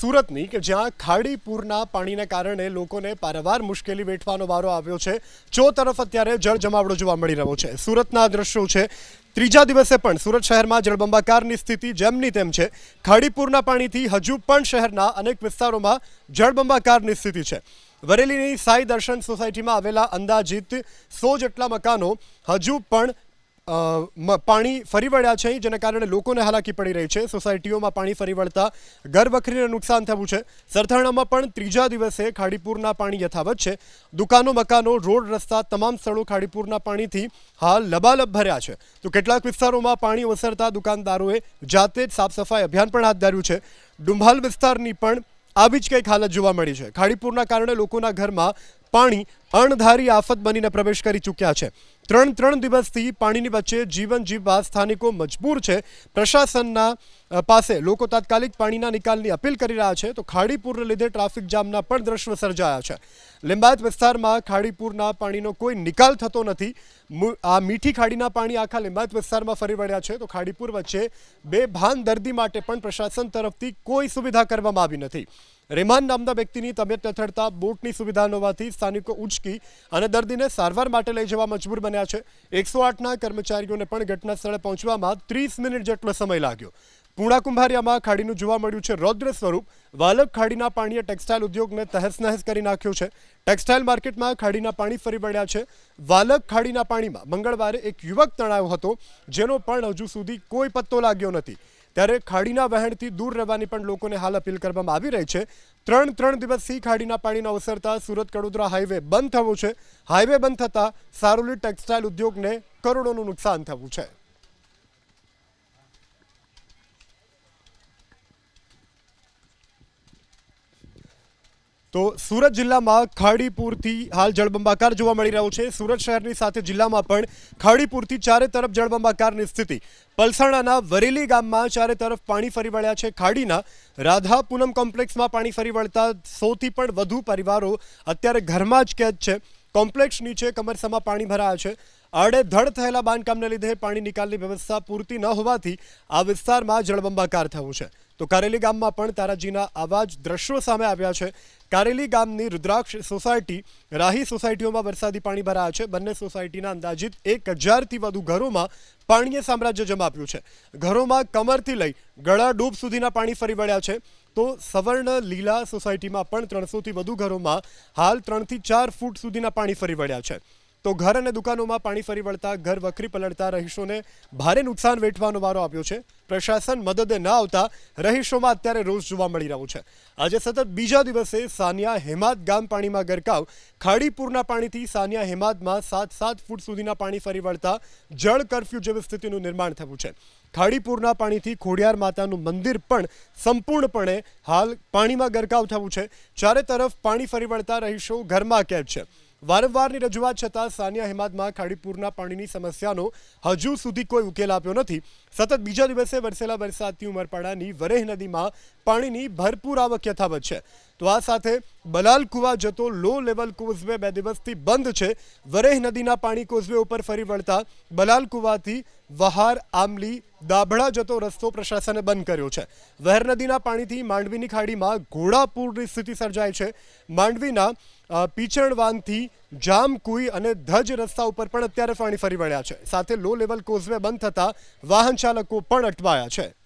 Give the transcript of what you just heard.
સુરતની કે જ્યાં ખાડી પૂરના પાણીને કારણે લોકોને પારવાર મુશ્કેલી વેઠવાનો વારો આવ્યો છે. ચો તરફ અત્યારે જળ જમાવડો જોવા મળી રહ્યો છે. સુરતના દ્રશ્યો છે. ત્રીજા દિવસે પણ સુરત શહેરમાં જળબંબાકારની સ્થિતિ જેમની તેમ છે. ખાડીપુરના પાણીથી હજુ પણ શહેરના અનેક વિસ્તારોમાં જળબંબાકારની સ્થિતિ છે. વરેલીની સાઈ દર્શન સોસાયટીમાં આવેલા અંદાજિત સો જેટલા મકાનો હજુ પણ પાણી ફરી વળ્યા છે, જેના કારણે લોકોને હાલાકી પડી રહી છે. સોસાયટીઓમાં પાણી ફરી વળતા ઘર વખરીને નુકસાન થયું છે. સરથાણામાં પણ ત્રીજા દિવસે ખાડીપુરના પાણી યથાવત છે. દુકાનો, મકાનો, રોડ, રસ્તા તમામ સ્થળો ખાડીપુરના પાણીથી હાલ લબાલબ ભર્યા છે. તો કેટલાક વિસ્તારોમાં પાણી ઓસરતા દુકાનદારોએ જાતે જ સાફ સફાઈ અભિયાન પણ હાથ ધર્યું છે. ડુંભાલ વિસ્તારની પણ આવી જ કંઈક હાલત જોવા મળી છે. ખાડીપુરના કારણે લોકોના ઘરમાં પાણી અણધારી આફત બનીને પ્રવેશ કરી ચૂક્યા છે. ત્રણ ત્રણ દિવસથી પાણીની વચ્ચે જીવન જીવવા સ્થાનિકો મજબૂર છે. પ્રશાસનના પાસે લોકો તાત્કાલિક પાણીના નિકાલની અપીલ કરી રહ્યા છે તો ખાડીપુરને લીધે ટ્રાફિક જામના પણ દ્રશ્યો સર્જાયા છે. લિંબાયત વિસ્તારમાં ખાડીપુરના પાણીનો કોઈ નિકાલ થતો નથી. આ મીઠી ખાડીના પાણી આખા લિંબાયત વિસ્તારમાં ફરી વળ્યા છે તો ખાડીપુર વચ્ચે બે ભાન દર્દી માટે પણ પ્રશાસન તરફથી કોઈ સુવિધા કરવામાં આવી નથી. રેમાન નામના વ્યક્તિની તબિયત લથડતા બોટની સુવિધા ન હોવાથી સ્થાનિકો ઉચકી અને દર્દીને સારવાર માટે લઈ જવા મજબૂર બન્યા છે. એકસો આઠના કર્મચારીઓને પણ ઘટના સ્થળે પહોંચવામાં ત્રીસ મિનિટ જેટલો સમય લાગ્યો. પૂણા કુંભારિયામાં ખાડીનું જોવા મળ્યું છે. રૌદ્ર સ્વરૂપ વાલક ખાડીના પાણીએ ટેક્સટાઇલ ઉદ્યોગને તહેસ નહેસ કરી નાખ્યો છે. ટેક્સટાઇલ માર્કેટમાં ખાડીના પાણી ફરી વળ્યા છે. વાલક ખાડીના પાણીમાં મંગળવારે એક યુવક તણાયો હતો, જેનો પણ હજુ સુધી કોઈ પત્તો લાગ્યો નથી. ત્યારે ખાડીના વહેણથી દૂર રહેવાની પણ લોકોને હાલ અપીલ કરવામાં આવી રહી છે. ત્રણ ત્રણ દિવસથી ખાડીના પાણીના અવસરતા સુરત કડોદરા હાઈવે બંધ થવો છે. હાઈવે બંધ થતાં સારોલી ટેક્સટાઇલ ઉદ્યોગને કરોડોનું નુકસાન થવું છે. તો સુરત જિલ્લામાં ખાડીપુરથી હાલ જળબંબાકાર જોવા મળી રહ્યો છે. સુરત શહેરની સાથે જિલ્લામાં પણ ખાડીપુરથી ચારે તરફ જળબંબાકારની સ્થિતિ. પલસાણાના વરેલી ગામમાં ચારે તરફ પાણી ફરી વળ્યા છે. ખાડીના રાધા પૂનમ કોમ્પ્લેક્સમાં પાણી ફરી વળતા સૌથી પણ વધુ પરિવારો અત્યારે ઘરમાં જ કેદ છે. કોમ્પ્લેક્સ નીચે કમરસામાં પાણી ભરાયા છે. આડેધડ થયેલા બાંધકામને લીધે પાણી નિકાલની વ્યવસ્થા પૂરતી ન હોવાથી આ વિસ્તારમાં જળબંબાકાર થયું છે. તો કારેલી ગામમાં પણ તારાજીના આવા જ દ્રશ્યો સામે આવ્યા છે. કારેલી ગામની રુદ્રાક્ષ સોસાયટી, રાહી સોસાયટીઓમાં વરસાદી પાણી ભરાયા છે. બંને સોસાયટીના અંદાજિત એક હજારથી વધુ ઘરોમાં પાણીએ સામ્રાજ્ય જમાવ્યું છે. ઘરોમાં કમરથી લઈ ગળા ડૂબ સુધીના પાણી ફરી વળ્યા છે. તો સવર્ણ લીલા સોસાયટીમાં પણ ત્રણસોથી વધુ ઘરોમાં હાલ ત્રણથી ચાર ફૂટ સુધીના પાણી ફરી વળ્યા છે. તો ઘર અને દુકાનોમાં પાણી ફરી વળતા, ઘર વખરી પલળતા રહીશોને ભારે નુકસાન વેઠવાનો વારો આવ્યો છે. પ્રશાસન મદદે ન આવતા રહીશોમાં અત્યારે રોષ જોવા મળી રહ્યો છે. આજે સતત બીજા દિવસે સાનિયા હેમાદ ગામ પાણીમાં ગરકાવ. ખાડીપુરના પાણીથી સાનિયા હેમાદમાં સાત સાત ફૂટ સુધીના પાણી ફરી વળતા જળ કરફ્યુ જેવી સ્થિતિનું નિર્માણ થયું છે. ખાડીપુરના પાણીથી ખોડિયાર માતાનું મંદિર પણ સંપૂર્ણપણે હાલ પાણીમાં ગરકાવ થયું છે. ચારે તરફ પાણી ફરી વળતા રહીશો ઘરમાં કેદ છે. વારંવારની રજૂઆત છતાં સાનિયા હેમાદમાં ખાડીપુરના પાણીની સમસ્યાનો હજુ સુધી કોઈ ઉકેલ આપ્યો નથી. સતત બીજા દિવસે વરસેલા વરસાદથી ઉમરપાડાની વરેહ નદીમાં પાણીની ભરપૂર આવક યથાવત છે. તો આ સાથે બલાલ કુવા જતો લો લેવલ કોઝવે બે દિવસથી બંધ છે. વરેહ નદીના પાણી કોઝવે ઉપર ફરી વળતા બલાલ કુવાથી વહાર, આમલી, દાભડા જતો રસ્તો પ્રશાસને બંધ કર્યો છે. વહેર નદીના પાણીથી માંડવીની ખાડીમાં ઘોડાપૂરની સ્થિતિ સર્જાય છે. માંડવીના પીચણવાનથી જામકુઈ અને ધજ રસ્તા ઉપર પણ અત્યારે પાણી ફરી વળ્યા છે. સાથે લો લેવલ કોઝવે બંધ થતાં વાહન ચાલકો પણ અટવાયા છે.